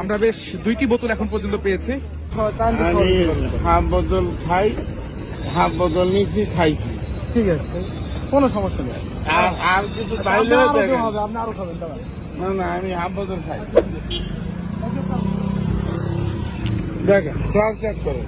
আমরা বেশ দুইটি বোতল এখন পর্যন্ত পেয়েছি। আমি হাফ বোতল খাই হাফ বোতল নিচ্ছি খাইছি। ঠিক আছে। কোনো সমস্যা নেই। আর আর কিছু দেখেন। দেওয়া হবে আপনি আরও খাবেন দাঁড়ান। না না আমি হাফ বোতল খাই। দেখেন সব চেক করো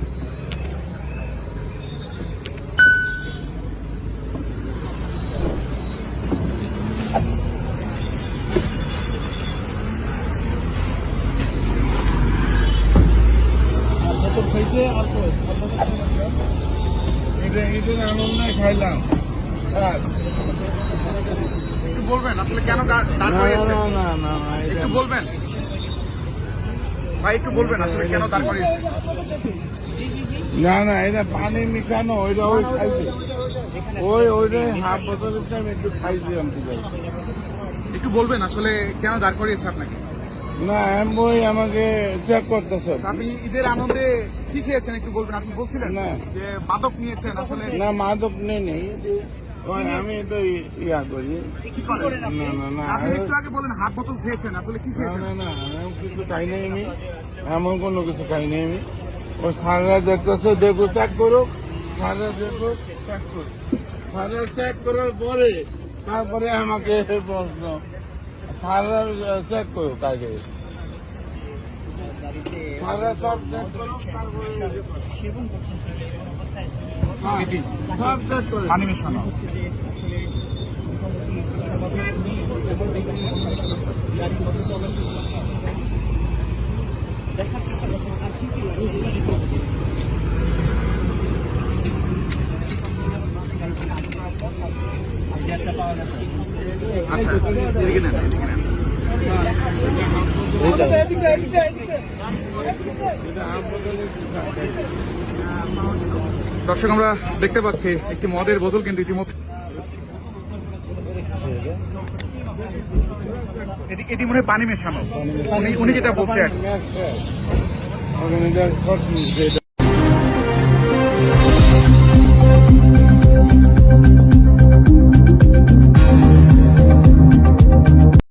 আর আর কই? আর বোতল খাইছে? এটা এটার আনন্দে খাইলাম। একটু বলবেন আসলে কেন দাঁড় দাঁড় না করিয়েছে না না না না, এটা- একটু বলবেন। ভাই একটু বলবেন আসলে কেন দাঁড় করিয়েছে না না এটা পানি মিশানো ওইটা ওই খাইছে। ওই ওইটাই হাফ বোতল আমি একটু খাইছিলাম একটু বলবেন আসলে কেন দাঁড় করিয়েছে আপনাকে? না এমবই আমাকে চেক করতেছে। আপনি ঈদের আনন্দে কি খেয়েছেন একটু বলবেন? আপনি বলছিলেন না। যে মাদক নিয়েছেন আসলে। না মাদক নেই নেই আমি তো ইয়া করি। না না না আপনি একটু আগে বলেন হাত বোতল খেয়েছেন আসলে কি খেয়েছেন? না না কিছু খাই নাই আমি এমন কোনো কিছু খাই নাই আমি ও সারা দেখতেছে দেখো চেক করো সারা দেখো চেক করো সারা চেক করার পরে তারপরে আমাকে প্রশ্ন সারা চেক করো কাকে সারা সব চেক করো তারপরে করো। সব চেক করো পানি মেশানো আচ্ছা দর্শক, আমরা দেখতে পাচ্ছি একটি মদের বোতল, কিন্তু ইতিমধ্যে এটি- মনে হয় পানি মেশানো। উনি যেটা বলছে